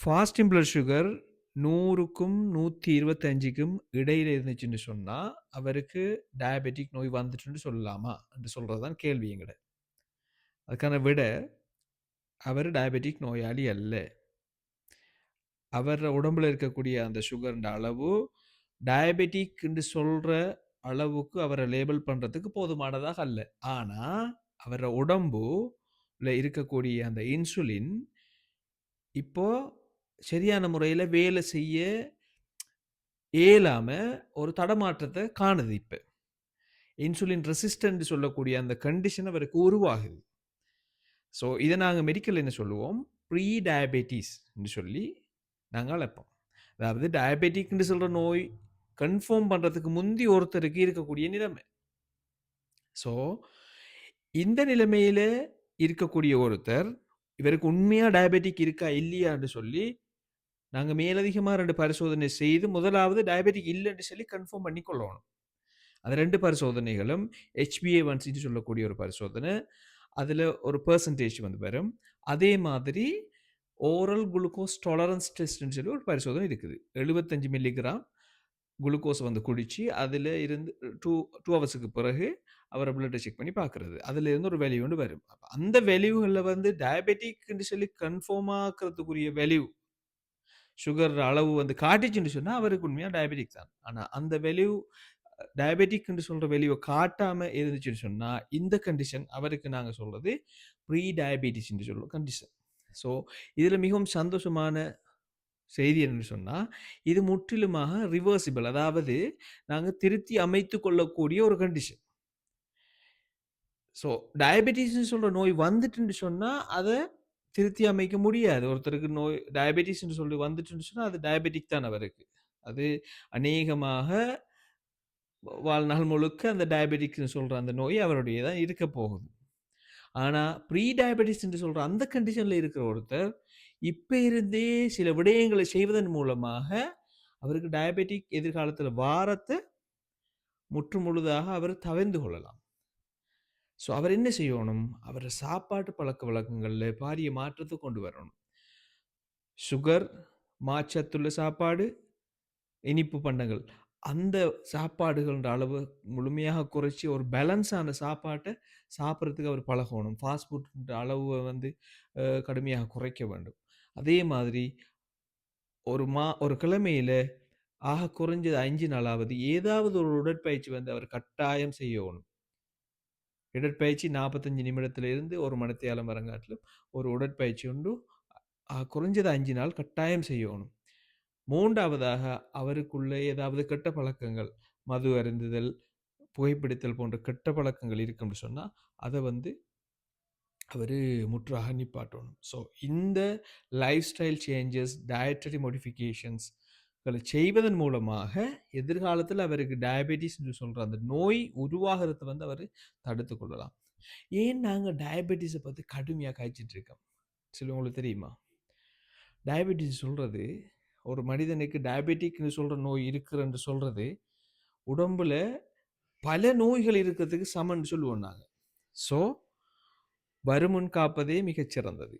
Fasting blood sugar 100க்கும் 125க்கும் இடையில இருந்துச்சுன்னு சொன்னா, அவருக்கு டயபெட்டிக் நோய் வந்துட்டுன்னு சொல்லலாமா? என்று சொல்றது தான் கேள்வி எங்கிட. அதுக்கான விட, அவரு டயபெட்டிக் நோயாளி அல்ல. அவர் உடம்புல இருக்கக்கூடிய அந்த சுகர்ன்ற அளவு, டயபெட்டிக் என்று சொல்ற அளவுக்கு அவர லேபிள் பண்றதுக்கு போதுமானதாக அல்ல. ஆனா, அவர உடம்புல இருக்கக்கூடிய அந்த இன்சுலின், இப்போ சரியான முறையில் வேலை செய்ய இயலாம ஒரு தடமாற்றத்தை காணுது இப்போ இன்சுலின் ரெசிஸ்டன்ட் சொல்லக்கூடிய அந்த கண்டிஷன் அவருக்கு உருவாகுது. ஸோ, இதை நாங்கள் மெடிக்கல் என்ன சொல்லுவோம்? ப்ரீ டயபெட்டிஸ் சொல்லி நாங்கள் அழைப்போம். அதாவது டயபெட்டிக்னு சொல்கிற நோய் கன்ஃபார்ம் பண்ணுறதுக்கு முந்தி ஒருத்தருக்கு இருக்கக்கூடிய நிலைமை. ஸோ, இந்த நிலைமையில் இருக்கக்கூடிய ஒருத்தர், இவருக்கு உண்மையாக டயபெட்டிக் இருக்கா? இல்லையான்னு சொல்லி, நாங்க மேலதிகமா ரெண்டு பரிசோதனை செய்து, முதலாவது டயபெட்டிக் இல்லைன்னு சொல்லி கன்ஃபார்ம் பண்ணி கொள்ளணும். அந்த ரெண்டு பரிசோதனைகளும் HbA1c ன்னு சொல்லக்கூடிய ஒரு பரிசோதனை. அதில் ஒரு பர்சன்டேஜ் வந்து வரும். அதே மாதிரி ஓரல் குளுக்கோஸ் டாலரன்ஸ் டெஸ்ட்னு சொல்லி ஒரு பரிசோதனை இருக்குது. 75 மில்லிகிராம் குளுக்கோஸ் வந்து குடித்து அதில் இருந்து 2 2 ஹவர்ஸ்க்கு பிறகு அவரை பிளட்டை செக் பண்ணி பார்க்குறது அதில் இருந்து ஒரு வேல்யூ ஒண்ணு வரும். அந்த வேல்யூகள்ல வந்து டயபெட்டிக்னு சொல்லி கன்ஃபார்ம் ஆக்கிறதுக்குரிய வேல்யூ சுகர் அளவு வந்து காட்டிச்சுன்னு சொன்னால் அவருக்கு உண்மையாக டயபெட்டிக் தான். ஆனால் அந்த வெளிவு டயபெட்டிக்னு சொல்கிற வேல்யூவ காட்டாமல் இருந்துச்சுன்னு சொன்னால் இந்த கண்டிஷன் அவருக்கு நாங்கள் சொல்கிறது ப்ரீ டயபெட்டிஸ் என்று கண்டிஷன். ஸோ, இதில் மிகவும் சந்தோஷமான செய்தி என்னன்னு சொன்னால் இது முற்றிலுமாக ரிவர்சிபிள். அதாவது, நாங்கள் திருத்தி அமைத்து கொள்ளக்கூடிய ஒரு கண்டிஷன். ஸோ, டயபெட்டிஸ்ன்னு சொல்கிற நோய் வந்துட்டுன்னு சொன்னால் அதை திருத்தி அமைக்க முடியாது. ஒருத்தருக்கு நோய் டயபெட்டிஸ்ன்னு சொல்லி வந்துட்டுன்னு சொன்னா, அது டயபெட்டிக் தான் அவருக்கு. அது அநேகமாக வாழ்நாள் முழுக்க அந்த டயபெட்டிக்ன்னு சொல்கிற அந்த நோய் அவருடையதா இருக்க போகுது. ஆனால் ப்ரீ டயபெட்டிஸ் என்று சொல்கிற அந்த கண்டிஷனில் இருக்கிற ஒருத்தர், இப்போ இருந்தே சில விடயங்களை செய்வதன் மூலமாக, அவருக்கு டயபெட்டிக் எதிர்காலத்தில் வாரத்தை முற்று முழுதாக அவர் தவிர்ந்து கொள்ளலாம். ஸோ, அவர் என்ன செய்யணும்? அவர் சாப்பாட்டு பழக்கவழக்கங்கள்ல பாரிய மாற்றத்தை கொண்டு வரணும். சுகர், மாச்சத்துள்ள சாப்பாடு, இனிப்பு பண்டங்கள். அந்த சாப்பாடுகள்ன்ற அளவு முழுமையாக குறைச்சி ஒரு பேலன்ஸான சாப்பாட்டை சாப்பிட்றதுக்கு அவர் பழகணும். ஃபாஸ்ட் ஃபுட்ன்ற அளவை வந்து கடுமையாக குறைக்க வேண்டும். அதே மாதிரி ஒரு மா ஒரு கிழமையில ஆக குறைஞ்சது அஞ்சு நாளாவது ஏதாவது ஒரு உடற்பயிற்சி வந்து அவர் கட்டாயம் செய்யணும். இடற்பயிற்சி 45 நிமிடத்தில இருந்து 1 வரங்காட்டிலும் ஒரு உடற்பயிற்சி உண்டு. குறைஞ்சது அஞ்சு நாள் கட்டாயம் செய்யணும். மூன்றாவதாக அவருக்குள்ளே ஏதாவது கெட்ட பழக்கங்கள், மது அருந்துதல், புகைப்பிடித்தல் போன்ற கெட்ட பழக்கங்கள் இருக்குன்னு சொன்னால் அதை வந்து அவர் முற்றாக நிப்பாட்டணும். ஸோ, இந்த lifestyle changes, dietary modifications கள செய்வதன் மூலமாக, எதிர்காலத்தில் அவருக்கு டயபெட்டிஸ்ன்னு சொல்கிற அந்த நோய் உருவாகிறத வந்து அவர் தடுத்து கொள்ளலாம். ஏன் நாங்கள் டயபெட்டிஸை பார்த்து கடுமையாக காய்ச்சிட்டு இருக்கோம்? சில உங்களுக்கு தெரியுமா? டயபெட்டிஸ் சொல்கிறது ஒரு மனிதனுக்கு டயபெட்டிக்னு சொல்கிற நோய் இருக்குன்னு சொல்கிறது உடம்புல பல நோய்கள் இருக்கிறதுக்கு சமன்னு சொல்லுவோம் நாங்கள் ஸோ, வருமுன் காப்பதே மிகச்சிறந்தது